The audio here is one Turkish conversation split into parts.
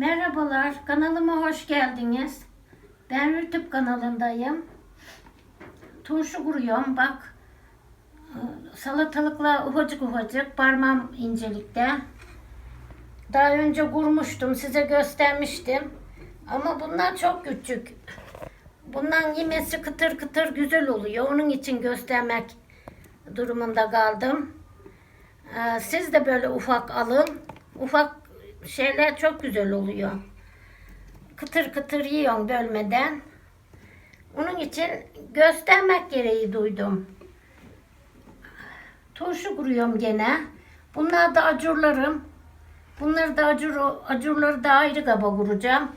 Merhabalar, kanalıma hoş geldiniz. Ben YouTube kanalındayım. Turşu kuruyorum, bak. Salatalıkla ufacık ufacık, parmağım incelikte. Daha önce kurmuştum, size göstermiştim. Ama bunlar çok küçük. Bundan yemesi kıtır kıtır güzel oluyor. Onun için göstermek durumunda kaldım. Ee, Siz de böyle ufak alın. Ufak şeyler çok güzel oluyor. Kıtır kıtır yiyorsun bölmeden. Onun için göstermek gereği duydum. Turşu kuruyorum gene. Bunlar da acurlarım. Bunları da acur, acurları da ayrı kaba kuracağım.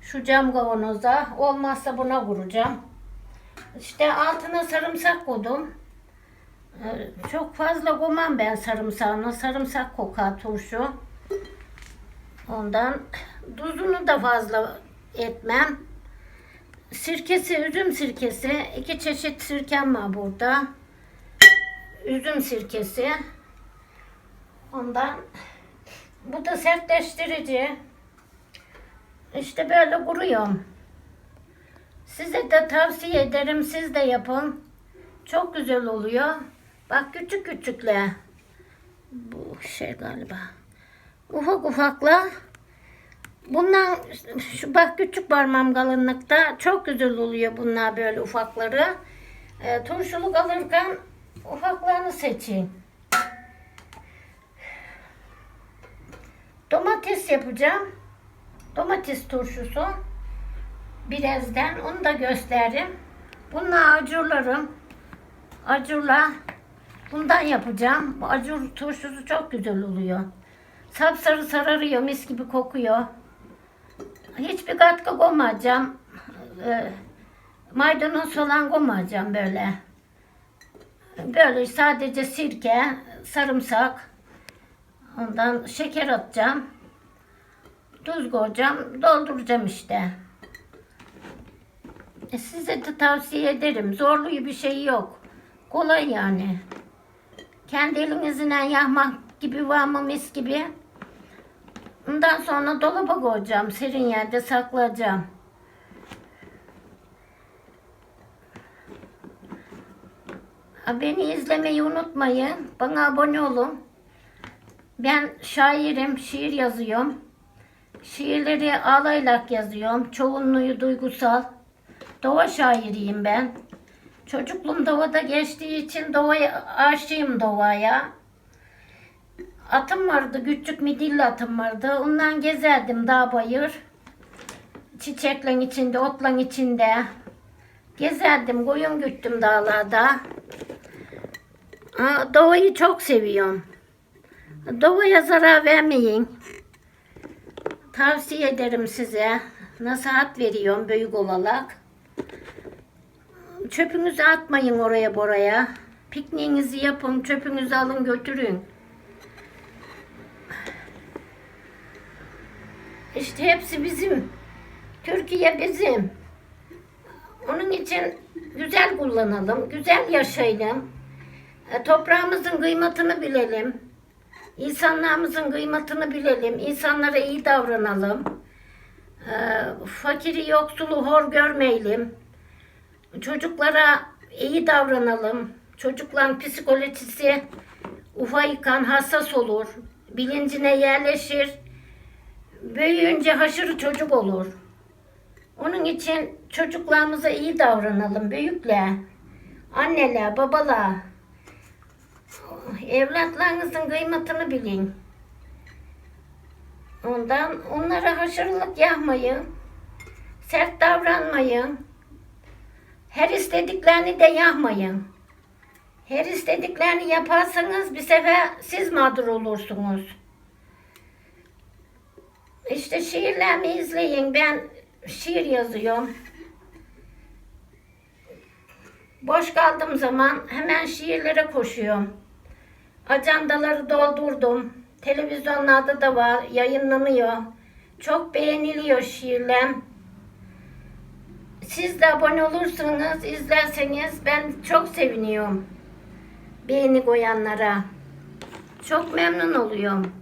Şu cam kavanoza. Olmazsa buna kuracağım. İşte altına sarımsak koydum. Ee, Çok fazla koymam ben sarımsağını. Sarımsak kokar turşu. Ondan tuzunu da fazla etmem. Sirkesi, üzüm sirkesi. iki çeşit sirkem var burada. Üzüm sirkesi. Ondan bu da sertleştirici. İşte böyle kuruyorum. Size de tavsiye ederim. Siz de yapın. Çok güzel oluyor. Bak küçük küçükle. Bu şey galiba. Ufak ufakla. Bundan şu bak küçük parmağım kalınlıkta çok güzel oluyor bunlar böyle ufakları. E, turşuluk alırken ufaklarını seçin. Domates yapacağım. Domates turşusu. Birazdan onu da gösteririm. Bunlar acurlarım. Acurla bundan yapacağım. Bu acur turşusu çok güzel oluyor. Sapsarı sararıyor, mis gibi kokuyor. Hiçbir katkı koymayacağım. Ee, maydanoz falan koymayacağım böyle. Böyle sadece sirke, sarımsak, ondan şeker atacağım. Tuz koyacağım, dolduracağım işte. E, size de tavsiye ederim. Zorlu bir şey yok. Kolay yani. Kendi elinizle yapmak gibi var mı mis gibi. Ondan sonra dolaba koyacağım. Serin yerde saklayacağım. Beni izlemeyi unutmayın. Bana abone olun. Ben şairim, şiir yazıyorum. Şiirleri ağlaylak yazıyorum. Çoğunluğu duygusal. Doğa şairiyim ben. Çocukluğum doğada geçtiği için doğaya aşığım doğaya. Atım vardı, küçük midilli atım vardı. Ondan gezerdim dağ bayır. Çiçeklerin içinde, otların içinde. Gezerdim, koyun güttüm dağlarda. Doğayı çok seviyorum. Doğaya zarar vermeyin. Tavsiye ederim size. Nasihat veriyorum büyük olarak. Çöpünüzü atmayın oraya buraya. Pikniğinizi yapın, çöpünüzü alın götürün. İşte hepsi bizim. Türkiye bizim. Onun için güzel kullanalım, güzel yaşayalım. E, Toprağımızın kıymetini bilelim. İnsanlarımızın kıymetini bilelim. İnsanlara iyi davranalım. E, Fakiri yoksulu hor görmeyelim. Çocuklara iyi davranalım. Çocukların psikolojisi ufayken hassas olur. Bilincine yerleşir. Büyüyünce haşır çocuk olur. Onun için çocuklarımıza iyi davranalım. Büyükler, anneler, babalar. Evlatlarınızın kıymetini bilin. Ondan onlara haşırlık yapmayın. Sert davranmayın. Her istediklerini de yapmayın. Her istediklerini yaparsanız bir sefer siz mağdur olursunuz. İşte şiirlerimi izleyin. Ben şiir yazıyorum. Boş kaldığım zaman hemen şiirlere koşuyorum. Ajandaları doldurdum. Televizyonlarda da var, yayınlanıyor. Çok beğeniliyor şiirlem. Siz de abone olursanız, izlerseniz ben çok seviniyorum. Beğeni koyanlara. Çok memnun oluyorum.